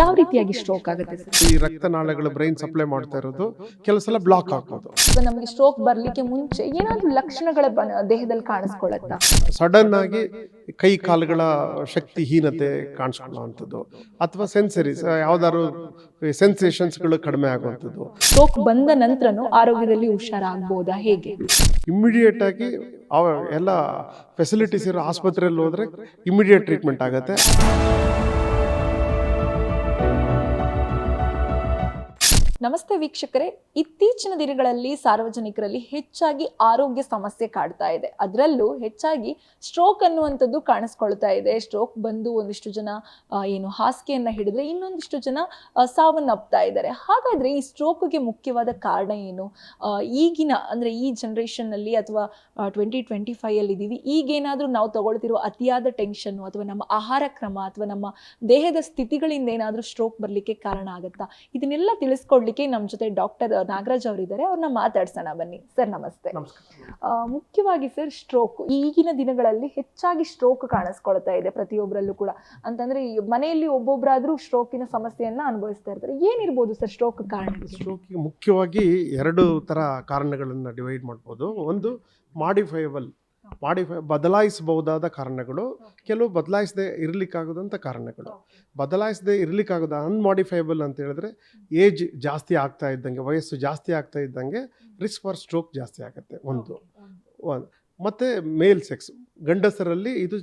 ಯಾವ ರೀತಿಯಾಗಿ ಸ್ಟ್ರೋಕ್ ಆಗುತ್ತೆ ಈ ರಕ್ತನಾಳಗಳು ಬ್ರೈನ್ ಸಪ್ಲೈ ಮಾಡ್ತಾ ಇರೋದು ಕೆಲವು ಸಲ ಬ್ಲಾಕ್ ಹಾಕೋದು. ಸೊ ನಮಗೆ ಸ್ಟ್ರೋಕ್ ಬರ್ಲಿಕ್ಕೆ ಮುಂಚೆ ಏನಾದ್ರೂ ಲಕ್ಷಣಗಳ ದೇಹದಲ್ಲಿ ಕಾಣಿಸ್ಕೊಳ್ಳುತ್ತಾ ಸಡನ್ ಆಗಿ ಕೈ ಕಾಲುಗಳ ಶಕ್ತಿಹೀನತೆ ಕಾಣಿಸ್ಕೊಳ್ಳುವಂಥದ್ದು ಅಥವಾ ಸೆನ್ಸರೀಸ್ ಯಾವ್ದಾದ್ರು ಸೆನ್ಸೇಷನ್ಸ್ಗಳು ಕಡಿಮೆ ಆಗುವಂಥದ್ದು. ಸ್ಟ್ರೋಕ್ ಬಂದ ನಂತರನೂ ಆರೋಗ್ಯದಲ್ಲಿ ಹುಷಾರಾಗ್ಬೋದಾ ಹೇಗೆ? ಇಮ್ಮಿಡಿಯೇಟ್ ಆಗಿ ಅವ ಎಲ್ಲ ಫೆಸಿಲಿಟೀಸ್ ಇರೋ ಆಸ್ಪತ್ರೆಯಲ್ಲಿ ಹೋದ್ರೆ ಇಮಿಡಿಯೇಟ್ ಟ್ರೀಟ್ಮೆಂಟ್ ಆಗುತ್ತೆ. ನಮಸ್ತೆ ವೀಕ್ಷಕರೇ. ಇತ್ತೀಚಿನ ದಿನಗಳಲ್ಲಿ ಸಾರ್ವಜನಿಕರಲ್ಲಿ ಹೆಚ್ಚಾಗಿ ಆರೋಗ್ಯ ಸಮಸ್ಯೆ ಕಾಡ್ತಾ ಇದೆ. ಅದರಲ್ಲೂ ಹೆಚ್ಚಾಗಿ ಸ್ಟ್ರೋಕ್ ಅನ್ನುವಂಥದ್ದು ಕಾಣಿಸ್ಕೊಳ್ತಾ ಇದೆ. ಸ್ಟ್ರೋಕ್ ಬಂದು ಒಂದಿಷ್ಟು ಜನ ಏನು ಹಾಸಿಗೆಯನ್ನು ಹಿಡಿದ್ರೆ ಇನ್ನೊಂದಿಷ್ಟು ಜನ ಸಾವನ್ನಪ್ತಾ ಇದ್ದಾರೆ. ಹಾಗಾದ್ರೆ ಈ ಸ್ಟ್ರೋಕ್ಗೆ ಮುಖ್ಯವಾದ ಕಾರಣ ಏನು? ಈಗಿನ, ಅಂದರೆ ಈ ಜನ್ರೇಷನ್ನಲ್ಲಿ ಅಥವಾ ಟ್ವೆಂಟಿ ಟ್ವೆಂಟಿ ಫೈವಲ್ಲಿ ಇದ್ದೀವಿ ಈಗೇನಾದರೂ ನಾವು ತಗೊಳ್ತಿರೋ ಅತಿಯಾದ ಟೆನ್ಷನ್ನು ಅಥವಾ ನಮ್ಮ ಆಹಾರ ಕ್ರಮ ಅಥವಾ ನಮ್ಮ ದೇಹದ ಸ್ಥಿತಿಗಳಿಂದ ಏನಾದರೂ ಸ್ಟ್ರೋಕ್ ಬರಲಿಕ್ಕೆ ಕಾರಣ ಆಗುತ್ತಾ? ಇದನ್ನೆಲ್ಲ ತಿಳಿಸ್ಕೊಡ್ಲಿಕ್ಕೆ ನಮ್ಮ ಜೊತೆ ಡಾಕ್ಟರ್ ನಾಗರಾಜ್ ಅವರಿದ್ದಾರೆ ಅವ್ರನ್ನ ಮಾತಾಡ್ಸೋಣ ಬನ್ನಿ. ಸರ್ ನಮಸ್ತೆ. ಮುಖ್ಯವಾಗಿ ಸರ್ ಸ್ಟ್ರೋಕ್ ಈಗಿನ ದಿನಗಳಲ್ಲಿ ಹೆಚ್ಚಾಗಿ ಸ್ಟ್ರೋಕ್ ಕಾಣಿಸ್ಕೊಳ್ತಾ ಇದೆ ಪ್ರತಿಯೊಬ್ಬರಲ್ಲೂ ಕೂಡ. ಅಂತಂದ್ರೆ ಮನೆಯಲ್ಲಿ ಒಬ್ಬೊಬ್ಬರಾದ್ರೂ ಸ್ಟ್ರೋಕಿನ ಸಮಸ್ಯೆಯನ್ನ ಅನುಭವಿಸ್ತಾ ಇರ್ತಾರೆ. ಏನಿರ್ಬೋದು ಸರ್ ಸ್ಟ್ರೋಕ್ ಕಾರಣ ಸ್ಟ್ರೋಕಿಗೆ ಮುಖ್ಯವಾಗಿ ಎರಡು ತರ ಕಾರಣಗಳನ್ನು ಡಿವೈಡ್ ಮಾಡ್ಬೋದು. ಒಂದು ಮಾಡಿಫೈಬಲ್ ಮಾಡಿಫೈ ಬದಲಾಯಿಸಬಹುದಾದ ಕಾರಣಗಳು ಕೆಲವು ಬದಲಾಯಿಸದೆ ಇರಲಿಕ್ಕಾಗದಂಥ ಕಾರಣಗಳು. ಬದಲಾಯಿಸದೆ ಇರಲಿಕ್ಕಾಗದ ಅನ್ಮಾಡಿಫೈಬಲ್ ಅಂತ ಹೇಳಿದ್ರೆ ಏಜ್ ಜಾಸ್ತಿ ಆಗ್ತಾ ಇದ್ದಂಗೆ ವಯಸ್ಸು ಜಾಸ್ತಿ ಆಗ್ತಾ ಇದ್ದಂಗೆ ರಿಸ್ಕ್ ಫಾರ್ ಸ್ಟ್ರೋಕ್ ಜಾಸ್ತಿ ಆಗುತ್ತೆ ಒಂದು. ಮತ್ತು ಮೇಲ್ ಸೆಕ್ಸ್ ಗಂಡಸರಲ್ಲಿ ಇದು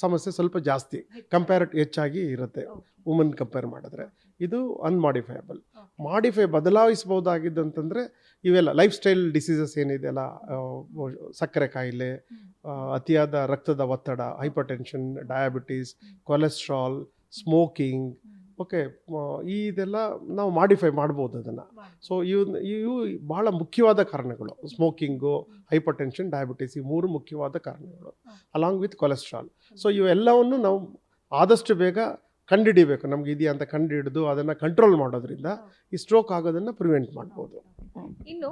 ಸಮಸ್ಯೆ ಸ್ವಲ್ಪ ಜಾಸ್ತಿ. ಕಂಪೇರ್ ಹೆಚ್ಚಾಗಿ ಇರುತ್ತೆ. ವುಮನ್ ಕಂಪೇರ್ ಮಾಡಿದ್ರೆ. ಇದು ಅನ್ಮಾಡಿಫೈಯಬಲ್ ಮಾಡಿಫೈ ಬದಲಾಯಿಸಬಹುದಾಗಿದ್ದಂತಂದರೆ ಇವೆಲ್ಲ ಲೈಫ್ ಸ್ಟೈಲ್ ಡಿಸೀಸಸ್ ಏನಿದೆಯಲ್ಲ ಸಕ್ಕರೆ ಕಾಯಿಲೆ ಅತಿಯಾದ ರಕ್ತದ ಒತ್ತಡ hypertension diabetes cholesterol smoking okay ಈ ಇದೆಲ್ಲ ನಾವು ಮಾಡಿಫೈ ಮಾಡ್ಬೋದು ಅದನ್ನು. ಸೊ ಇವು ಇವು ಭಾಳ ಮುಖ್ಯವಾದ ಕಾರಣಗಳು. ಸ್ಮೋಕಿಂಗು ಹೈಪರ್ ಟೆನ್ಷನ್ ಡಯಾಬಿಟೀಸ್ ಈ ಮೂರು ಮುಖ್ಯವಾದ ಕಾರಣಗಳು ಅಲಾಂಗ್ ವಿತ್ ಕೊಲೆಸ್ಟ್ರಾಲ್ ಸೊ ಇವೆಲ್ಲವನ್ನು ನಾವು ಆದಷ್ಟು ಬೇಗ ಕಂಡುಹಿಡಿಬೇಕು ನಮ್ಗೆ ಇದೆಯಾ ಅಂತ ಕಂಡು ಹಿಡಿದು ಅದನ್ನು ಕಂಟ್ರೋಲ್ ಮಾಡೋದ್ರಿಂದ ಈ ಸ್ಟ್ರೋಕ್ ಆಗೋದನ್ನು ಪ್ರಿವೆಂಟ್ ಮಾಡ್ಬೋದು. ಇನ್ನು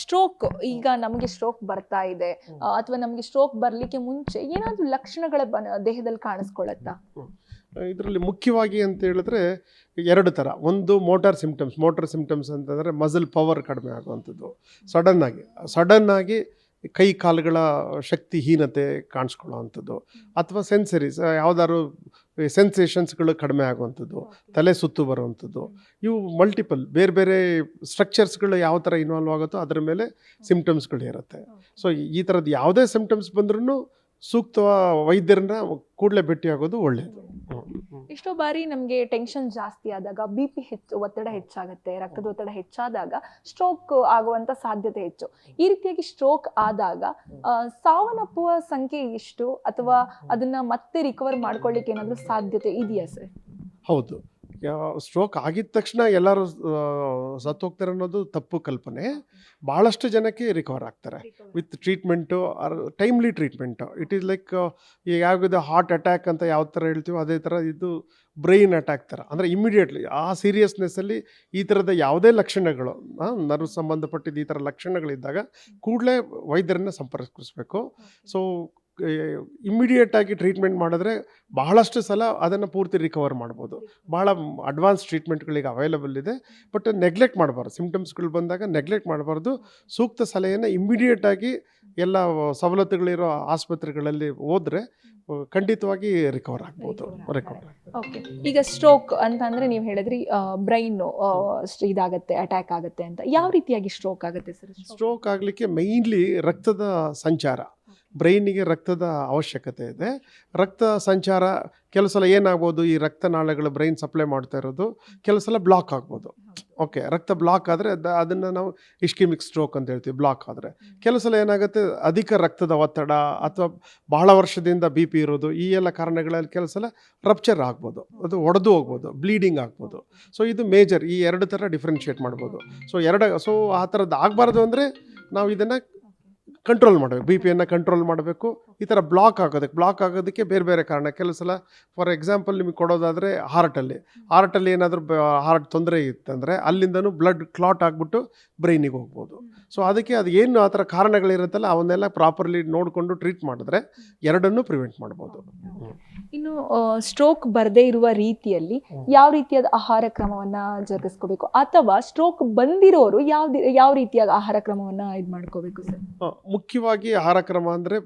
ಸ್ಟ್ರೋಕ್ ಈಗ ನಮಗೆ ಸ್ಟ್ರೋಕ್ ಬರ್ತಾ ಇದೆ. ಅಥವಾ ನಮಗೆ ಸ್ಟ್ರೋಕ್ ಬರಲಿಕ್ಕೆ ಮುಂಚೆ ಏನಾದ್ರೂ ಲಕ್ಷಣಗಳ ದೇಹದಲ್ಲಿ ಕಾಣಿಸ್ಕೊಳ್ಳುತ್ತಾ ಇದರಲ್ಲಿ ಮುಖ್ಯವಾಗಿ ಅಂತ ಹೇಳಿದ್ರೆ ಎರಡು ಥರ ಒಂದು ಮೋಟಾರ್ ಸಿಂಪ್ಟಮ್ಸ್ ಮೋಟಾರ್ ಸಿಂಪ್ಟಮ್ಸ್ ಅಂತಂದರೆ ಮಸಲ್ ಪವರ್ ಕಡಿಮೆ ಆಗುವಂಥದ್ದು. ಸಡನ್ನಾಗಿ ಸಡನ್ನಾಗಿ ಸಡನ್ ಆಗಿ ಕೈ ಕಾಲುಗಳ ಶಕ್ತಿಹೀನತೆ ಕಾಣಿಸ್ಕೊಳ್ಳುವಂಥದ್ದು. ಅಥವಾ ಸೆನ್ಸರೀಸ್ ಯಾವ್ದಾದ್ರು ಸೆನ್ಸೇಷನ್ಸ್ಗಳು ಕಡಿಮೆ ಆಗುವಂಥದ್ದು ತಲೆ ಸುತ್ತು ಬರುವಂಥದ್ದು ಇವು ಮಲ್ಟಿಪಲ್ ಬೇರೆ ಬೇರೆ ಸ್ಟ್ರಕ್ಚರ್ಸ್ಗಳು ಯಾವ ಥರ ಇನ್ವಾಲ್ವ್ ಆಗುತ್ತೋ ಅದರ ಮೇಲೆ ಸಿಮ್ಟಮ್ಸ್ಗಳು ಇರುತ್ತೆ. ಸೊ ಈ ಥರದ್ದು ಯಾವುದೇ ಸಿಮ್ಟಮ್ಸ್ ಬಂದ್ರೂ ಸೂಕ್ತ ವೈದ್ಯರನ್ನ ಕೂಡಲೇ ಆಗೋದು ಒಳ್ಳೆಯದು ಎಷ್ಟೋ ಬಾರಿ ನಮಗೆ ಟೆನ್ಷನ್ ಜಾಸ್ತಿ ಆದಾಗ ಬಿ ಪಿ ಹೆಚ್ಚು ಒತ್ತಡ ಹೆಚ್ಚಾಗುತ್ತೆ ರಕ್ತದ ಒತ್ತಡ ಹೆಚ್ಚಾದಾಗ ಸ್ಟ್ರೋಕ್ ಆಗುವಂತ ಸಾಧ್ಯತೆ ಹೆಚ್ಚು. ಈ ರೀತಿಯಾಗಿ ಸ್ಟ್ರೋಕ್ ಆದಾಗ ಸಾವನ್ನಪ್ಪುವ ಸಂಖ್ಯೆ ಎಷ್ಟು? ಅಥವಾ ಅದನ್ನ ಮತ್ತೆ ರಿಕವರ್ ಮಾಡ್ಕೊಳ್ಳಿಕ್ಕೆ ಏನಾದ್ರೂ ಸಾಧ್ಯತೆ ಇದೆಯಾ ಸರ್? ಹೌದು. ಸ್ಟ್ರೋಕ್ ಆಗಿದ ತಕ್ಷಣ ಎಲ್ಲರೂ ಸತ್ತೋಗ್ತಾರೆ ಅನ್ನೋದು ತಪ್ಪು ಕಲ್ಪನೆ. ಭಾಳಷ್ಟು ಜನಕ್ಕೆ ರಿಕವರ್ ಆಗ್ತಾರೆ. With treatment timely treatment it is like ಈಗ ಯಾವುದು ಹಾರ್ಟ್ ಅಟ್ಯಾಕ್ ಅಂತ ಯಾವ ಥರ ಹೇಳ್ತೀವೋ ಅದೇ ಥರ ಇದು ಬ್ರೈನ್ ಅಟ್ಯಾಕ್ ಥರ ಅಂದರೆ ಇಮಿಡಿಯೇಟ್ಲಿ ಆ ಸೀರಿಯಸ್ನೆಸ್ಸಲ್ಲಿ ಈ ಥರದ ಯಾವುದೇ ಲಕ್ಷಣಗಳು ನರ್ವ್ ಸಂಬಂಧಪಟ್ಟಿದ್ದು ಈ ಥರ ಲಕ್ಷಣಗಳಿದ್ದಾಗ ಕೂಡಲೇ ವೈದ್ಯರನ್ನ ಸಂಪರ್ಕಿಸಬೇಕು. ಸೊ ಇಮ್ಮಿಡಿಯೇಟ್ ಆಗಿ ಟ್ರೀಟ್ಮೆಂಟ್ ಮಾಡಿದ್ರೆ ಬಹಳಷ್ಟು ಸಲ ಅದನ್ನು ಪೂರ್ತಿ ರಿಕವರ್ ಮಾಡ್ಬೋದು. ಭಾಳ ಅಡ್ವಾನ್ಸ್ ಟ್ರೀಟ್ಮೆಂಟ್ಗಳಿಗೆ ಅವೈಲಬಲ್ ಇದೆ ಬಟ್ ನೆಗ್ಲೆಕ್ಟ್ ಮಾಡಬಾರ್ದು. ಸಿಂಪ್ಟಮ್ಸ್ಗಳು ಬಂದಾಗ ನೆಗ್ಲೆಕ್ಟ್ ಮಾಡಬಾರ್ದು. ಸೂಕ್ತ ಸಲಹೆಯನ್ನು ಇಮ್ಮಿಡಿಯೇಟ್ ಆಗಿ ಎಲ್ಲ ಸವಲತ್ತುಗಳಿರೋ ಆಸ್ಪತ್ರೆಗಳಲ್ಲಿ ಹೋದರೆ ಖಂಡಿತವಾಗಿ ರಿಕವರ್ ಆಗ್ಬೋದು. ರಿಕವರ್ ಓಕೆ ಈಗ ಸ್ಟ್ರೋಕ್ ಅಂತ ಅಂದರೆ ನೀವು ಹೇಳಿದ್ರಿ ಬ್ರೈನ್ ಇದಾಗುತ್ತೆ ಅಟ್ಯಾಕ್ ಆಗುತ್ತೆ ಅಂತ. ಯಾವ ರೀತಿಯಾಗಿ ಸ್ಟ್ರೋಕ್ ಆಗುತ್ತೆ ಸರ್? ಸ್ಟ್ರೋಕ್ ಆಗಲಿಕ್ಕೆ ಮೈನ್ಲಿ ರಕ್ತದ ಸಂಚಾರ. ಬ್ರೈನಿಗೆ ರಕ್ತದ ಅವಶ್ಯಕತೆ ಇದೆ. ರಕ್ತ ಸಂಚಾರ ಕೆಲವು ಸಲ ಏನಾಗ್ಬೋದು ಈ ರಕ್ತನಾಳಗಳು ಬ್ರೈನ್ ಸಪ್ಲೈ ಮಾಡ್ತಾ ಇರೋದು ಕೆಲವು ಸಲ ಬ್ಲಾಕ್ ಆಗ್ಬೋದು. ಓಕೆ ರಕ್ತ ಬ್ಲಾಕ್ ಆದರೆ ಅದನ್ನು ನಾವು ಇಷ್ಕಿಮಿಕ್ ಸ್ಟ್ರೋಕ್ ಅಂತ ಹೇಳ್ತೀವಿ ಬ್ಲಾಕ್ ಆದರೆ. ಕೆಲವು ಸಲ ಏನಾಗುತ್ತೆ ಅಧಿಕ ರಕ್ತದ ಒತ್ತಡ ಅಥವಾ ಬಹಳ ವರ್ಷದಿಂದ ಬಿ ಪಿ ಇರೋದು ಈ ಎಲ್ಲ ಕಾರಣಗಳಲ್ಲಿ ಕೆಲವು ಸಲ ರಪ್ಚರ್ ಆಗ್ಬೋದು. ಅದು ಒಡೆದು ಹೋಗ್ಬೋದು ಬ್ಲೀಡಿಂಗ್ ಆಗ್ಬೋದು. ಸೊ ಇದು ಮೇಜರ್ ಈ ಎರಡು ಥರ ಡಿಫ್ರೆನ್ಷಿಯೇಟ್ ಮಾಡ್ಬೋದು. ಸೊ ಎರಡು ಸೊ ಆ ಥರದ್ದು ಆಗಬಾರ್ದು ಅಂದರೆ ನಾವು ಇದನ್ನು ಕಂಟ್ರೋಲ್ ಮಾಡಬೇಕು. ಬಿ ಪಿಯನ್ನು ಕಂಟ್ರೋಲ್ ಮಾಡಬೇಕು. ಈ ಥರ ಬ್ಲಾಕ್ ಆಗೋದಕ್ಕೆ ಬ್ಲಾಕ್ ಆಗೋದಕ್ಕೆ ಬೇರೆ ಬೇರೆ ಕಾರಣ. ಕೆಲವು ಸಲ ಫಾರ್ ಎಕ್ಸಾಂಪಲ್ ನಿಮಗೆ ಕೊಡೋದಾದರೆ ಹಾರ್ಟಲ್ಲಿ ಹಾರ್ಟಲ್ಲಿ ಏನಾದರೂ ಹಾರ್ಟ್ ತೊಂದರೆ ಇತ್ತಂದರೆ ಅಲ್ಲಿಂದನೂ ಬ್ಲಡ್ ಕ್ಲಾಟ್ ಆಗಿಬಿಟ್ಟು ಬ್ರೈನಿಗೆ ಹೋಗ್ಬೋದು. ಸೊ ಅದಕ್ಕೆ ಅದು ಏನು ಆ ಥರ ಕಾರಣಗಳಿರುತ್ತಲ್ಲ ಅವನ್ನೆಲ್ಲ ಪ್ರಾಪರ್ಲಿ ನೋಡಿಕೊಂಡು ಟ್ರೀಟ್ ಮಾಡಿದ್ರೆ ಎರಡನ್ನೂ ಪ್ರಿವೆಂಟ್ ಮಾಡ್ಬೋದು. ಇನ್ನು ಸ್ಟ್ರೋಕ್ ಬರದೇ ಇರುವ ರೀತಿಯಲ್ಲಿ ಯಾವ ರೀತಿಯಾದ ಆಹಾರ ಕ್ರಮವನ್ನು ಜರುಗಿಸ್ಕೋಬೇಕು? ಅಥವಾ ಸ್ಟ್ರೋಕ್ ಬಂದಿರೋರು ಯಾವ ಯಾವ ರೀತಿಯಾದ ಆಹಾರ ಕ್ರಮವನ್ನು ಇದು ಮಾಡ್ಕೋಬೇಕು ಸರ್ ಮುಖ್ಯವಾಗಿ ಆಹಾರ ಕ್ರಮ ಅಂದರೆ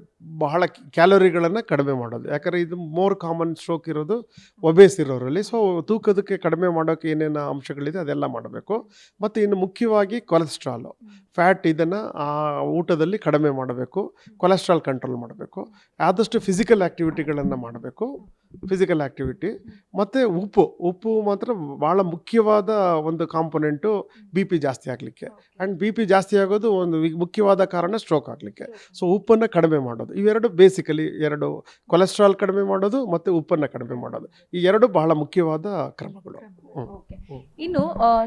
ಬಹಳ ಕ್ಯಾಲೋರಿಗಳನ್ನು ಕಡಿಮೆ ಮಾಡೋದು. ಯಾಕಂದರೆ ಇದು ಮೋರ್ ಕಾಮನ್ ಸ್ಟ್ರೋಕ್ ಇರೋದು ಒಬೇಸ್ ಇರೋರಲ್ಲಿ. ಸೊ ತೂಕದಕ್ಕೆ ಕಡಿಮೆ ಮಾಡೋಕ್ಕೆ ಏನೇನು ಅಂಶಗಳಿದೆ ಅದೆಲ್ಲ ಮಾಡಬೇಕು. ಮತ್ತು ಇನ್ನು ಮುಖ್ಯವಾಗಿ ಕೊಲೆಸ್ಟ್ರಾಲು. ಫ್ಯಾಟ್ ಇದನ್ನು ಆ ಊಟದಲ್ಲಿ ಕಡಿಮೆ ಮಾಡಬೇಕು, ಕೊಲೆಸ್ಟ್ರಾಲ್ ಕಂಟ್ರೋಲ್ ಮಾಡಬೇಕು, ಆದಷ್ಟು ಫಿಸಿಕಲ್ ಆ್ಯಕ್ಟಿವಿಟಿಗಳನ್ನು ಮಾಡಬೇಕು ಫಿಸಿಕಲ್ ಆ್ಯಕ್ಟಿವಿಟಿ ಮತ್ತು ಉಪ್ಪು ಉಪ್ಪು ಮಾತ್ರ ಭಾಳ ಮುಖ್ಯವಾದ ಒಂದು ಕಾಂಪೊನೆಂಟು ಬಿ ಪಿ ಜಾಸ್ತಿ ಆಗಲಿಕ್ಕೆ. ಆ್ಯಂಡ್ ಬಿ ಪಿ ಜಾಸ್ತಿ ಆಗೋದು ಒಂದು ಮುಖ್ಯವಾದ ಕಾರಣ ಸ್ಟ್ರೋಕ್ ಆಗಲಿಕ್ಕೆ. ಸೊ ಉಪ್ಪನ್ನು ಕಡಿಮೆ ಮಾಡೋದು. ಇವೆರಡು ಬೇಸಿಕಲಿ ಎರಡು ಕೊಲೆಸ್ಟ್ರಾಲ್ ಕಡಿಮೆ ಮಾಡೋದು ಮತ್ತು ಉಪ್ಪನ್ನು ಕಡಿಮೆ ಮಾಡೋದು. ಈ ಎರಡು ಬಹಳ ಮುಖ್ಯವಾದ ಕ್ರಮಗಳು. ಇನ್ನು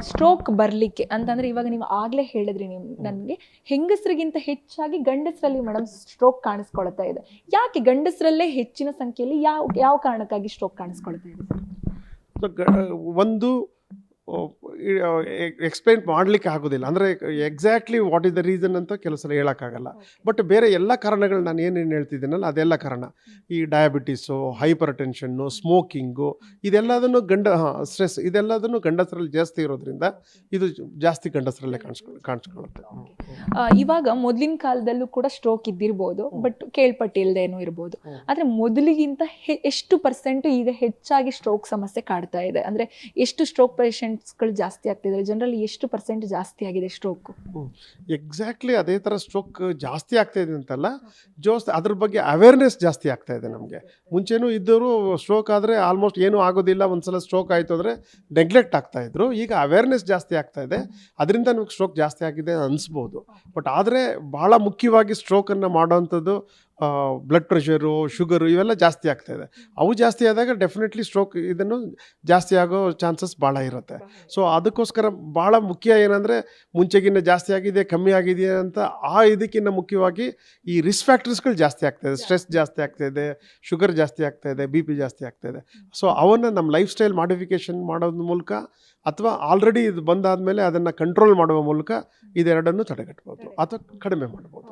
ಸ್ಟ್ರೋಕ್ ಬರ್ಲಿಕ್ಕೆ ಅಂತಂದ್ರೆ ಇವಾಗ ನೀವು ಆಗ್ಲೇ ಹೇಳಿದ್ರಿ ನೀವು ನನಗೆ ಹೆಂಗಸರಿಗಿಂತ ಹೆಚ್ಚಾಗಿ ಗಂಡಸರಲ್ಲಿ ಮೇಡಮ್ ಸ್ಟ್ರೋಕ್ ಕಾಣಿಸ್ಕೊಳ್ತಾ ಇದೆ. ಯಾಕೆ ಗಂಡಸರಲ್ಲೇ ಹೆಚ್ಚಿನ ಸಂಖ್ಯೆಯಲ್ಲಿ ಯಾವ ಯಾವ ಕಾರಣಕ್ಕಾಗಿ ಸ್ಟ್ರೋಕ್ ಕಾಣಿಸ್ಕೊಳ್ತಾ ಇದೆ? ಒಂದು ಎಕ್ಸ್ಪ್ಲೈನ್ ಮಾಡಲಿಕ್ಕೆ ಆಗೋದಿಲ್ಲ. ಅಂದರೆ exactly what is the reason ಅಂತ ಕೆಲವು ಸಲ ಹೇಳೋಕ್ಕಾಗಲ್ಲ ಬಟ್ ಬೇರೆ ಎಲ್ಲ ಕಾರಣಗಳು ನಾನು ಏನೇನು ಹೇಳ್ತಿದ್ದೀನಲ್ಲ ಅದೆಲ್ಲ ಕಾರಣ. ಈ ಡಯಾಬಿಟೀಸು ಹೈಪರ್ ಟೆನ್ಷನ್ನು ಸ್ಮೋಕಿಂಗು ಇದೆಲ್ಲದನ್ನು ಗಂಡ ಸ್ಟ್ರೆಸ್ ಇದೆಲ್ಲದನ್ನು ಗಂಡಸರಲ್ಲಿ ಜಾಸ್ತಿ ಇರೋದ್ರಿಂದ ಇದು ಜಾಸ್ತಿ ಗಂಡಸರಲ್ಲೇ ಕಾಣಿಸ್ಕೊ ಕಾಣಿಸ್ಕೊಳ್ಳುತ್ತೆ ಇವಾಗ ಮೊದಲಿನ ಕಾಲದಲ್ಲೂ ಕೂಡ ಸ್ಟ್ರೋಕ್ ಇದ್ದಿರ್ಬೋದು ಬಟ್ ಕೇಳ್ಪಟ್ಟಿಲ್ಲದೇನೋ ಇರ್ಬೋದು. ಆದರೆ ಮೊದಲಿಗಿಂತ ಎಷ್ಟು ಪರ್ಸೆಂಟ್ ಈಗ ಹೆಚ್ಚಾಗಿ ಸ್ಟ್ರೋಕ್ ಸಮಸ್ಯೆ ಕಾಡ್ತಾ ಇದೆ? ಅಂದರೆ ಎಷ್ಟು ಸ್ಟ್ರೋಕ್ ಪೇಷಂಟ್ಸ್ಗಳು ಜಾಸ್ತಿ ಆಗ್ತಿದ್ದಾರೆ ಜನರಲ್ಲಿ ಎಷ್ಟು ಪರ್ಸೆಂಟ್ ಜಾಸ್ತಿ ಆಗಿದೆ ಸ್ಟ್ರೋಕ್ ಎಕ್ಸಾಕ್ಟ್ಲಿ ಅದೇ ಥರ ಸ್ಟ್ರೋಕ್ ಜಾಸ್ತಿ ಆಗ್ತಾ ಇದೆ ಅಂತಲ್ಲ, ಜೋಸ್ ಅದ್ರ ಬಗ್ಗೆ ಅವೇರ್ನೆಸ್ ಜಾಸ್ತಿ ಆಗ್ತಾ ಇದೆ ನಮಗೆ. ಮುಂಚೆನೂ ಇದ್ದವರು ಸ್ಟ್ರೋಕ್ ಆದರೆ ಆಲ್ಮೋಸ್ಟ್ ಏನೂ ಆಗೋದಿಲ್ಲ, ಒಂದ್ಸಲ ಸ್ಟ್ರೋಕ್ ಆಯಿತು ಅಂದರೆ ನೆಗ್ಲೆಕ್ಟ್ ಆಗ್ತಾ ಇದ್ರು. ಈಗ ಅವೇರ್ನೆಸ್ ಜಾಸ್ತಿ ಆಗ್ತಾ ಇದೆ. ಅದರಿಂದ ನಮಗೆ ಸ್ಟ್ರೋಕ್ ಜಾಸ್ತಿ ಆಗಿದೆ ಅನಿಸ್ಬೋದು. ಬಟ್ ಆದರೆ ಭಾಳ ಮುಖ್ಯವಾಗಿ ಸ್ಟ್ರೋಕನ್ನು ಮಾಡೋವಂಥದ್ದು ಬ್ಲಡ್ ಪ್ರೆಷರು ಶುಗರು ಇವೆಲ್ಲ ಜಾಸ್ತಿ ಆಗ್ತಾ ಇದೆ. ಅವು ಜಾಸ್ತಿ ಆದಾಗ ಡೆಫಿನೆಟ್ಲಿ ಸ್ಟ್ರೋಕ್ ಇದನ್ನು ಜಾಸ್ತಿ ಆಗೋ ಚಾನ್ಸಸ್ ಭಾಳ ಇರುತ್ತೆ. ಸೊ ಅದಕ್ಕೋಸ್ಕರ ಭಾಳ ಮುಖ್ಯ ಏನಂದರೆ ಮುಂಚೆಗಿನ್ನ ಜಾಸ್ತಿ ಆಗಿದೆ ಕಮ್ಮಿ ಆಗಿದೆ ಅಂತ ಆ ಇದಕ್ಕಿಂತ ಮುಖ್ಯವಾಗಿ ಈ ರಿಸ್ಕ್ ಫ್ಯಾಕ್ಟರ್ಸ್ಗಳು ಜಾಸ್ತಿ ಆಗ್ತಾ ಇದೆ. ಸ್ಟ್ರೆಸ್ ಜಾಸ್ತಿ ಆಗ್ತಾ ಇದೆ ಶುಗರ್ ಜಾಸ್ತಿ ಆಗ್ತಾ ಇದೆ ಬಿ ಪಿ ಜಾಸ್ತಿ ಆಗ್ತಾ ಇದೆ. ಸೊ ಅವನ್ನು ನಮ್ಮ ಲೈಫ್ ಸ್ಟೈಲ್ ಮಾಡಿಫಿಕೇಶನ್ ಮಾಡೋದ್ರ ಮೂಲಕ ಅಥವಾ ಆಲ್ರೆಡಿ ಇದು ಬಂದಾದಮೇಲೆ ಅದನ್ನು ಕಂಟ್ರೋಲ್ ಮಾಡುವ ಮೂಲಕ ಇದೆರಡನ್ನು ತಡೆಗಟ್ಬೋದು ಅಥವಾ ಕಡಿಮೆ ಮಾಡ್ಬೋದು.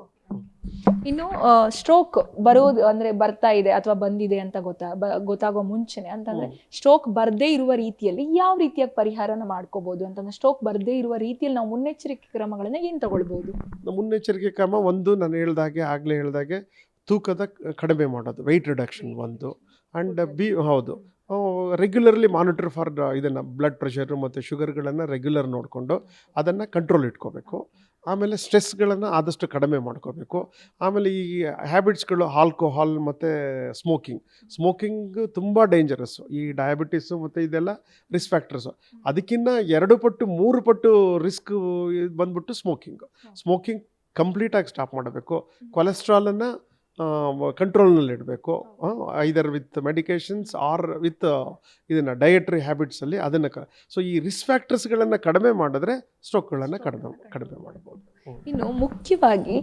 ಇನ್ನು ಸ್ಟ್ರೋಕ್ ಬರೋದು ಅಂದ್ರೆ ಬರ್ತಾ ಇದೆ ಅಥವಾ ಬಂದಿದೆ ಅಂತ ಗೊತ್ತಾ ಗೊತ್ತಾಗೋ ಮುಂಚೆನೆ ಅಂತಂದ್ರೆ ಸ್ಟ್ರೋಕ್ ಬರದೇ ಇರುವ ರೀತಿಯಲ್ಲಿ ಯಾವ ರೀತಿಯಾಗಿ ಪರಿಹಾರನ ಮಾಡ್ಕೋಬಹುದು ಅಂತಂದ್ರೆ ಸ್ಟ್ರೋಕ್ ಬರದೇ ಇರುವ ರೀತಿಯಲ್ಲಿ ನಾವು ಮುನ್ನೆಚ್ಚರಿಕೆ ಕ್ರಮಗಳನ್ನ ಏನ್ ತಗೊಳ್ಬಹುದು ಮುನ್ನೆಚ್ಚರಿಕೆ ಕ್ರಮ ಒಂದು ನಾನು ಹೇಳ್ದಾಗೆ ಆಗ್ಲೇ ಹೇಳ್ದಾಗೆ ತೂಕದ ಕಡಿಮೆ ಮಾಡೋದು ವೆಯ್ಟ್ ರಿಡಕ್ಷನ್ ಒಂದು. ಅಂಡ್ ಬಿ ಹೌದು. ರೆಗ್ಯುಲರ್ಲಿ ಮಾನಿಟರ್ ಫಾರ್ ಇದನ್ನು ಬ್ಲಡ್ ಪ್ರೆಷರು ಮತ್ತು ಶುಗರ್ಗಳನ್ನು ರೆಗ್ಯುಲರ್ ನೋಡಿಕೊಂಡು ಅದನ್ನು ಕಂಟ್ರೋಲ್ ಇಟ್ಕೋಬೇಕು. ಆಮೇಲೆ ಸ್ಟ್ರೆಸ್ಗಳನ್ನು ಆದಷ್ಟು ಕಡಿಮೆ ಮಾಡ್ಕೋಬೇಕು. ಆಮೇಲೆ ಈ ಹ್ಯಾಬಿಟ್ಸ್ಗಳು ಆಲ್ಕೋಹಾಲ್ ಮತ್ತು ಸ್ಮೋಕಿಂಗ್. ಸ್ಮೋಕಿಂಗ್ ತುಂಬ ಡೇಂಜರಸ್ಸು ಈ ಡಯಾಬಿಟೀಸು ಮತ್ತು ಇದೆಲ್ಲ ರಿಸ್ಕ್ ಫ್ಯಾಕ್ಟರ್ಸು. ಅದಕ್ಕಿಂತ ಎರಡು ಪಟ್ಟು ಮೂರು ಪಟ್ಟು ರಿಸ್ಕ್ ಬಂದ್ಬಿಟ್ಟು ಸ್ಮೋಕಿಂಗು. ಸ್ಮೋಕಿಂಗ್ ಕಂಪ್ಲೀಟಾಗಿ ಸ್ಟಾಪ್ ಮಾಡಬೇಕು. ಕೊಲೆಸ್ಟ್ರಾಲನ್ನು ಕಂಟ್ರೋಲ್ನಲ್ಲಿ ಇಡಬೇಕು either with medications or with ಇದನ್ನು ಡಯಟ್ರಿ ಹ್ಯಾಬಿಟ್ಸಲ್ಲಿ ಅದನ್ನು ಕ ಸೊ ಈ ರಿಸ್ಕ್ ಫ್ಯಾಕ್ಟರ್ಸ್ಗಳನ್ನು ಕಡಿಮೆ ಮಾಡಿದ್ರೆ ಸ್ಟ್ರೋಕ್ಗಳನ್ನು ಕಡಿಮೆ ಕಡಿಮೆ ಮಾಡ್ಬೋದು. ಇನ್ನು ಮುಖ್ಯವಾಗಿ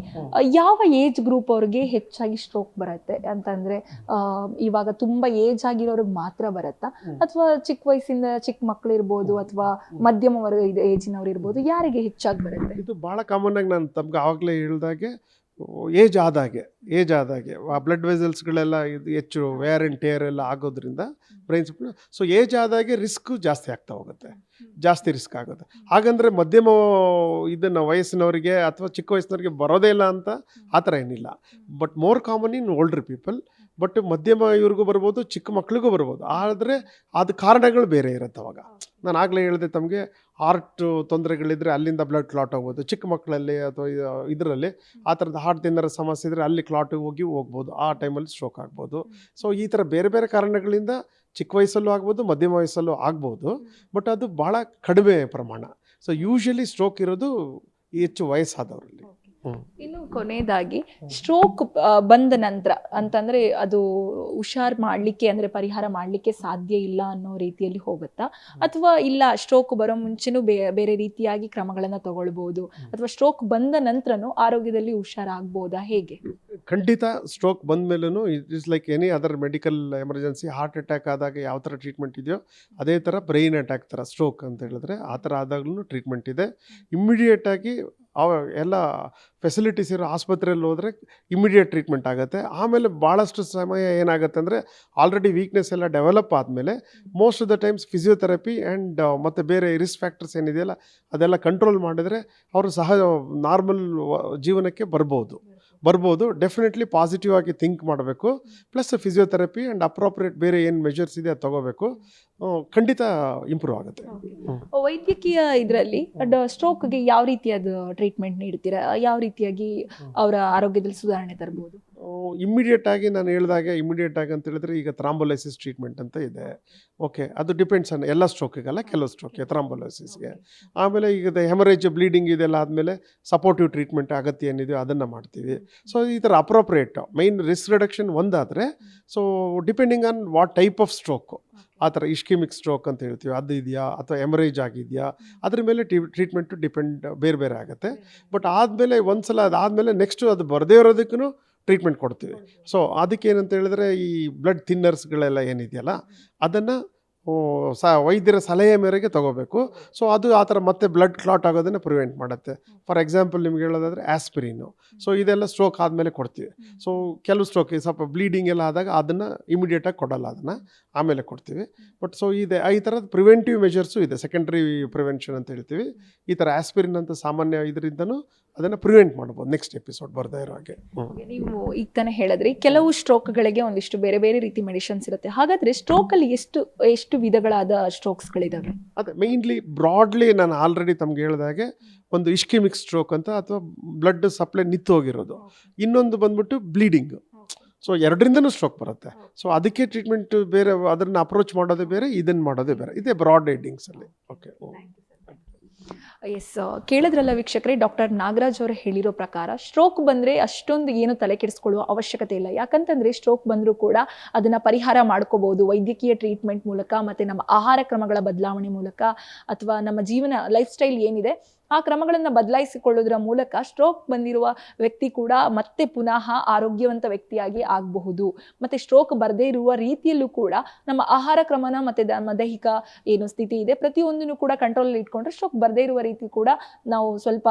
ಯಾವ ಏಜ್ ಗ್ರೂಪ್ ಅವ್ರಿಗೆ ಹೆಚ್ಚಾಗಿ ಸ್ಟ್ರೋಕ್ ಬರುತ್ತೆ ಅಂತಂದರೆ ಇವಾಗ ತುಂಬಾ ಏಜ್ ಆಗಿರೋರಿಗೆ ಮಾತ್ರ ಬರುತ್ತಾ? ಅಥವಾ ಚಿಕ್ಕ ವಯಸ್ಸಿಂದ ಚಿಕ್ಕ ಮಕ್ಕಳು ಇರ್ಬೋದು ಅಥವಾ ಮಧ್ಯಮ ವರ್ಗ ಏಜಿನವ್ರು ಇರ್ಬೋದು ಯಾರಿಗೆ ಹೆಚ್ಚಾಗಿ ಬರುತ್ತೆ? ಇದು ಭಾಳ ಕಾಮನ್ ಆಗಿ ನಾನು ತಮ್ಗೆ ಆವಾಗಲೇ ಹೇಳ್ದಾಗೆ ಏಜ್ ಆದಾಗೆ ಏಜ್ ಆದಾಗೆ ಆ ಬ್ಲಡ್ ವೆಸಲ್ಸ್ಗಳೆಲ್ಲ ಇದು ಹೆಚ್ಚು ವೇರ್ ಆ್ಯಂಡ್ ಟೇರ್ ಎಲ್ಲ ಆಗೋದ್ರಿಂದ ಬ್ರೈನ್ ಸೊ ಏಜ್ ಆದಾಗೆ ರಿಸ್ಕು ಜಾಸ್ತಿ ಆಗ್ತಾ ಹೋಗುತ್ತೆ, ಜಾಸ್ತಿ ರಿಸ್ಕ್ ಆಗುತ್ತೆ. ಹಾಗಂದರೆ ಮಧ್ಯಮ ಇದನ್ನು ವಯಸ್ಸಿನವರಿಗೆ ಅಥವಾ ಚಿಕ್ಕ ವಯಸ್ಸಿನವರಿಗೆ ಬರೋದೇ ಇಲ್ಲ ಅಂತ ಆ ಥರ ಏನಿಲ್ಲ. But more common in older people but ಮಧ್ಯಮ ಇವ್ರಿಗೂ ಬರ್ಬೋದು, ಚಿಕ್ಕ ಮಕ್ಳಿಗೂ ಬರ್ಬೋದು. ಆದರೆ ಅದು ಕಾರಣಗಳು ಬೇರೆ ಇರುತ್ತೆ ಅವಾಗ. ನಾನು ಆಗಲೇ ಹೇಳಿದೆ ತಮಗೆ ಹಾರ್ಟ್ ತೊಂದರೆಗಳಿದ್ದರೆ ಅಲ್ಲಿಂದ ಬ್ಲಡ್ ಕ್ಲಾಟ್ ಆಗ್ಬೋದು ಚಿಕ್ಕ ಮಕ್ಕಳಲ್ಲಿ ಅಥವಾ ಇದರಲ್ಲಿ ಆ ಥರದ ಹಾರ್ಟ್ ಏನಾರ ಸಮಸ್ಯೆ ಇದ್ದರೆ ಅಲ್ಲಿ ಕ್ಲಾಟ್ ಹೋಗಿ ಹೋಗ್ಬೋದು. ಆ ಟೈಮಲ್ಲಿ ಸ್ಟ್ರೋಕ್ ಆಗ್ಬೋದು. ಸೊ ಈ ಥರ ಬೇರೆ ಬೇರೆ ಕಾರಣಗಳಿಂದ ಚಿಕ್ಕ ವಯಸ್ಸಲ್ಲೂ ಆಗ್ಬೋದು, ಮಧ್ಯಮ ವಯಸ್ಸಲ್ಲೂ ಆಗ್ಬೋದು. ಬಟ್ ಅದು ಭಾಳ ಕಡಿಮೆ ಪ್ರಮಾಣ. ಸೊ ಯೂಶಲಿ ಸ್ಟ್ರೋಕ್ ಇರೋದು ಹೆಚ್ಚು ವಯಸ್ಸಾದವರಲ್ಲಿ. ಇನ್ನು ಕೊನೆಯದಾಗಿ ಸ್ಟ್ರೋಕ್ ಬಂದ ನಂತರ ಅಂತಂದ್ರೆ ಅದು ಹುಷಾರ್ ಮಾಡ್ಲಿಕ್ಕೆ ಅಂದ್ರೆ ಪರಿಹಾರ ಮಾಡ್ಲಿಕ್ಕೆ ಸಾಧ್ಯ ಇಲ್ಲ ಅನ್ನೋ ರೀತಿಯಲ್ಲಿ ಹೋಗುತ್ತಾ? ಅಥವಾ ಇಲ್ಲ ಸ್ಟ್ರೋಕ್ ಬರೋ ಮುಂಚೆನೂ ಬೇರೆ ರೀತಿಯಾಗಿ ಕ್ರಮಗಳನ್ನ ತಗೊಳ್ಬಹುದು ಅಥವಾ ಸ್ಟ್ರೋಕ್ ಬಂದ ನಂತರನೂ ಆರೋಗ್ಯದಲ್ಲಿ ಹುಷಾರ್ ಹುಷಾರಾಗ್ಬೋದಾ ಹೇಗೆ? ಖಂಡಿತ ಸ್ಟ್ರೋಕ್ ಬಂದ ಮೇಲೂ it is like any other medical emergency heart attack ಆದಾಗ ಯಾವ ಥರ ಟ್ರೀಟ್ಮೆಂಟ್ ಇದೆಯೋ ಅದೇ ಥರ ಬ್ರೈನ್ ಅಟ್ಯಾಕ್ ಥರ ಸ್ಟ್ರೋಕ್ ಅಂತ ಹೇಳಿದ್ರೆ ಆ ಥರ ಆದಾಗ್ಲೂ ಟ್ರೀಟ್ಮೆಂಟ್ ಇದೆ. ಇಮ್ಮಿಡಿಯೇಟಾಗಿ ಅವ ಎಲ್ಲ ಫೆಸಿಲಿಟೀಸ್ ಇರೋ ಆಸ್ಪತ್ರೆಯಲ್ಲಿ ಹೋದರೆ ಇಮಿಡಿಯೇಟ್ ಟ್ರೀಟ್ಮೆಂಟ್ ಆಗುತ್ತೆ. ಆಮೇಲೆ ಭಾಳಷ್ಟು ಸಮಯ ಏನಾಗುತ್ತೆ ಅಂದರೆ ಆಲ್ರೆಡಿ ವೀಕ್ನೆಸ್ ಎಲ್ಲ ಡೆವಲಪ್ ಆದಮೇಲೆ most of the times physiotherapy and ಮತ್ತು ಬೇರೆ ರಿಸ್ಕ್ ಫ್ಯಾಕ್ಟರ್ಸ್ ಏನಿದೆಯಲ್ಲ ಅದೆಲ್ಲ ಕಂಟ್ರೋಲ್ ಮಾಡಿದರೆ ಅವರು ಸಹ ನಾರ್ಮಲ್ ಜೀವನಕ್ಕೆ ಬರ್ಬೋದು. ಬರ್ಬೋದು. ಡೆಫಿನೆಟ್ಲಿ ಪಾಸಿಟಿವ್ ಆಗಿ ಥಿಂಕ್ ಮಾಡಬೇಕು. ಪ್ಲಸ್ ಫಿಸಿಯೋಥೆರಪಿ ಆ್ಯಂಡ್ ಅಪ್ರೋಪ್ರಿಯೇಟ್ ಬೇರೆ ಏನು ಮೆಜರ್ಸ್ ಇದೆ ಅದು ತಗೋಬೇಕು. ಖಂಡಿತ ಇಂಪ್ರೂವ್ ಆಗುತ್ತೆ. ವೈದ್ಯಕೀಯ ಇದರಲ್ಲಿ ಸ್ಟ್ರೋಕ್ಗೆ ಯಾವ ರೀತಿಯಾದ ಟ್ರೀಟ್ಮೆಂಟ್ ನೀಡ್ತೀರಾ? ಯಾವ ರೀತಿಯಾಗಿ ಅವರ ಆರೋಗ್ಯದಲ್ಲಿ ಸುಧಾರಣೆ ತರಬಹುದು ಇಮ್ಮಿಡಿಯೇಟ್ ಆಗಿ ನಾನು ಹೇಳಿದಾಗೆ ಇಮ್ಮಿಡಿಯೇಟಾಗಿ ಆಗಿ ಅಂತ ಹೇಳಿದ್ರೆ ಈಗ ಥ್ರಾಂಬೊಲೈಸಿಸ್ ಟ್ರೀಟ್ಮೆಂಟ್ ಅಂತ ಇದೆ. ಓಕೆ ಅದು ಡಿಪೆಂಡ್ಸ್ ಅನ್ ಎಲ್ಲ ಸ್ಟ್ರೋಕಿಗಲ್ಲ ಕೆಲವು ಸ್ಟ್ರೋಕ್ಗೆ ಥ್ರಾಂಬೋಲೈಸಿಸ್ಗೆ ಆಮೇಲೆ ಈಗ ಹೆಮರೇಜ್ ಬ್ಲೀಡಿಂಗ್ ಇದೆಲ್ಲ ಆದಮೇಲೆ ಸಪೋರ್ಟಿವ್ ಟ್ರೀಟ್ಮೆಂಟ್ ಅಗತ್ಯ ಏನಿದೆಯೋ ಅದನ್ನು ಮಾಡ್ತೀವಿ. ಸೊ ಈ ಥರ ಅಪ್ರೋಪ್ರಿಯೇಟ್ ಮೈನ್ ರಿಸ್ಕ್ ರಿಡಕ್ಷನ್ ಒಂದಾದರೆ so depending on what type of stroke ಆ ಥರ ಇಶ್ಕಿಮಿಕ್ ಸ್ಟ್ರೋಕ್ ಅಂತ ಹೇಳ್ತೀವಿ. ಅದು ಇದೆಯಾ ಅಥವಾ ಎಮರೇಜ್ ಆಗಿದೆಯಾ? ಅದ್ರ ಮೇಲೆ ಟಿ ಟ್ರೀಟ್ಮೆಂಟು ಡಿಪೆಂಡ್ ಬೇರೆ ಬೇರೆ ಆಗುತ್ತೆ. ಬಟ್ ಆದಮೇಲೆ ಒಂದು ಸಲ ಅದಾದಮೇಲೆ ನೆಕ್ಸ್ಟು ಅದು ಬರದೇ ಇರೋದಕ್ಕೂ ಟ್ರೀಟ್ಮೆಂಟ್ ಕೊಡ್ತೀವಿ. ಸೊ ಅದಕ್ಕೆ ಏನಂತ ಹೇಳಿದ್ರೆ ಈ ಬ್ಲಡ್ ಥಿನ್ನರ್ಸ್ಗಳೆಲ್ಲ ಏನಿದೆಯಲ್ಲ, ಅದನ್ನು ಸ, ವೈದ್ಯರ ಸಲಹೆ ಮೇರೆಗೆ ತಗೋಬೇಕು. ಸೊ ಅದು ಆ ಥರ ಮತ್ತೆ ಬ್ಲಡ್ ಕ್ಲಾಟ್ ಆಗೋದನ್ನು ಪ್ರಿವೆಂಟ್ ಮಾಡುತ್ತೆ. ಫಾರ್ ಎಕ್ಸಾಂಪಲ್ ನಿಮ್ಗೆ ಹೇಳೋದಾದ್ರೆ ಆಸ್ಪಿರಿನು ಸೊ ಇದೆಲ್ಲ ಸ್ಟ್ರೋಕ್ ಆದಮೇಲೆ ಕೊಡ್ತೀವಿ. ಸೊ ಕೆಲವು ಸ್ಟ್ರೋಕ್ ಸ್ವಲ್ಪ ಬ್ಲೀಡಿಂಗ್ ಎಲ್ಲ ಆದಾಗ ಅದನ್ನು ಇಮಿಡಿಯೇಟಾಗಿ ಕೊಡಲ್ಲ ಅದನ್ನು, ಆಮೇಲೆ ಕೊಡ್ತೀವಿ. ಬಟ್ ಸೊ ಇದೆ, ಈ ಥರದ ಪ್ರಿವೆಂಟಿವ್ ಮೆಜರ್ಸು ಇದೆ. ಸೆಕೆಂಡ್ರಿ ಪ್ರಿವೆನ್ಷನ್ ಅಂತ ಹೇಳ್ತೀವಿ. ಈ ಥರ ಆಸ್ಪಿರಿನ್ ಅಂತ ಸಾಮಾನ್ಯ ಇದರಿಂದನೂ ಅದನ್ನು ಪ್ರಿವೆಂಟ್ ಮಾಡ್ಬೋದು ನೆಕ್ಸ್ಟ್ ಎಪಿಸೋಡ್ ಬರ್ತಾ ಇರೋ ಹಾಗೆ. ನೀವು ಈಗ ತಾನೇ ಹೇಳಿದ್ರಿ ಕೆಲವು ಸ್ಟ್ರೋಕ್ಗಳಿಗೆ ಒಂದಿಷ್ಟು ಬೇರೆ ಬೇರೆ ರೀತಿ ಮೆಡಿಷನ್ಸ್ ಇರುತ್ತೆ. ಹಾಗಾದ್ರೆ ಸ್ಟ್ರೋಕ್ ಅಲ್ಲಿ ಎಷ್ಟು ಎಷ್ಟು ವಿಧಗಳಾದ ಸ್ಟ್ರೋಕ್ಸ್ಗಳಿದ್ದಾವೆ ಅದೇ ಮೇಯ್ನ್ಲಿ ಬ್ರಾಡ್ಲಿ ನಾನು ಆಲ್ರೆಡಿ ತಮ್ಗೆ ಹೇಳಿದಾಗೆ ಒಂದು ಇಶ್ಕಿಮಿಕ್ ಸ್ಟ್ರೋಕ್ ಅಂತ ಅಥವಾ ಬ್ಲಡ್ ಸಪ್ಲೈ ನಿಂತು ಹೋಗಿರೋದು. ಇನ್ನೊಂದು ಬಂದ್ಬಿಟ್ಟು ಬ್ಲೀಡಿಂಗ್ ಸೊ ಎರಡರಿಂದನೂ ಸ್ಟ್ರೋಕ್ ಬರುತ್ತೆ. ಸೊ ಅದಕ್ಕೆ ಟ್ರೀಟ್ಮೆಂಟ್ ಬೇರೆ ಅದನ್ನು ಅಪ್ರೋಚ್ ಮಾಡೋದೇ ಬೇರೆ ಇದನ್ನು ಮಾಡೋದೇ ಬೇರೆ. ಇದೇ ಬ್ರಾಡ್ ಹೆಡ್ಡಿಂಗ್ಸಲ್ಲಿ ಓಕೆ. ಎಸ್ ಕೇಳಿದ್ರಲ್ಲ ವೀಕ್ಷಕರೇ ಡಾಕ್ಟರ್ ನಾಗರಾಜ್ ಅವರು ಹೇಳಿರೋ ಪ್ರಕಾರ ಸ್ಟ್ರೋಕ್ ಬಂದರೆ ಅಷ್ಟೊಂದು ಏನು ತಲೆ ಕೆಡಿಸ್ಕೊಳ್ಳುವ ಅವಶ್ಯಕತೆ ಇಲ್ಲ. ಯಾಕಂತಂದರೆ ಸ್ಟ್ರೋಕ್ ಬಂದರೂ ಕೂಡ ಅದನ್ನು ಪರಿಹಾರ ಮಾಡ್ಕೋಬೋದು. ವೈದ್ಯಕೀಯ ಟ್ರೀಟ್ಮೆಂಟ್ ಮೂಲಕ ಮತ್ತು ನಮ್ಮ ಆಹಾರ ಕ್ರಮಗಳ ಬದಲಾವಣೆ ಮೂಲಕ ಅಥವಾ ನಮ್ಮ ಜೀವನ ಲೈಫ್ ಸ್ಟೈಲ್ ಏನಿದೆ ಆ ಕ್ರಮಗಳನ್ನು ಬದಲಾಯಿಸಿಕೊಳ್ಳೋದ್ರ ಮೂಲಕ ಸ್ಟ್ರೋಕ್ ಬಂದಿರುವ ವ್ಯಕ್ತಿ ಕೂಡ ಮತ್ತೆ ಪುನಃ ಆರೋಗ್ಯವಂತ ವ್ಯಕ್ತಿಯಾಗಿ ಆಗಬಹುದು. ಮತ್ತು ಸ್ಟ್ರೋಕ್ ಬರದೇ ಇರುವ ರೀತಿಯಲ್ಲೂ ಕೂಡ ನಮ್ಮ ಆಹಾರ ಕ್ರಮನ ಮತ್ತು ನಮ್ಮ ದೈಹಿಕ ಏನು ಸ್ಥಿತಿ ಇದೆ, ಪ್ರತಿಯೊಂದನ್ನು ಕೂಡ ಕಂಟ್ರೋಲ್ ಇಟ್ಕೊಂಡ್ರೆ ಸ್ಟ್ರೋಕ್ ಬರದೇ ಇರುವ ರೀತಿ ಕೂಡ ನಾವು ಸ್ವಲ್ಪ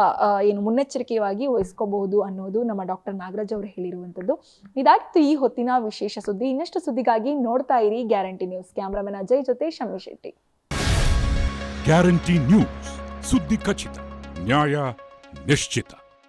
ಏನು ಮುನ್ನೆಚ್ಚರಿಕೆಯಾಗಿ ವಹಿಸ್ಕೋಬಹುದು ಅನ್ನೋದು ನಮ್ಮ ಡಾಕ್ಟರ್ ನಾಗರಾಜ್ ಅವರು ಹೇಳಿರುವಂಥದ್ದು ಇದಾಗಿತ್ತು ಈ ಹೊತ್ತಿನ ವಿಶೇಷ ಸುದ್ದಿ. ಇನ್ನಷ್ಟು ಸುದ್ದಿಗಾಗಿ ನೋಡ್ತಾ ಇರಿ ಗ್ಯಾರಂಟಿ ನ್ಯೂಸ್. ಕ್ಯಾಮ್ರಾಮನ್ ಅಜಯ್ ಜೊತೆ ಶಮ್ಮಿ ಶೆಟ್ಟಿ. Guarantee news. ಸುದ್ದಿ ಖಚಿತ. ನ್ಯಾಯ ನಿಶ್ಚಿತ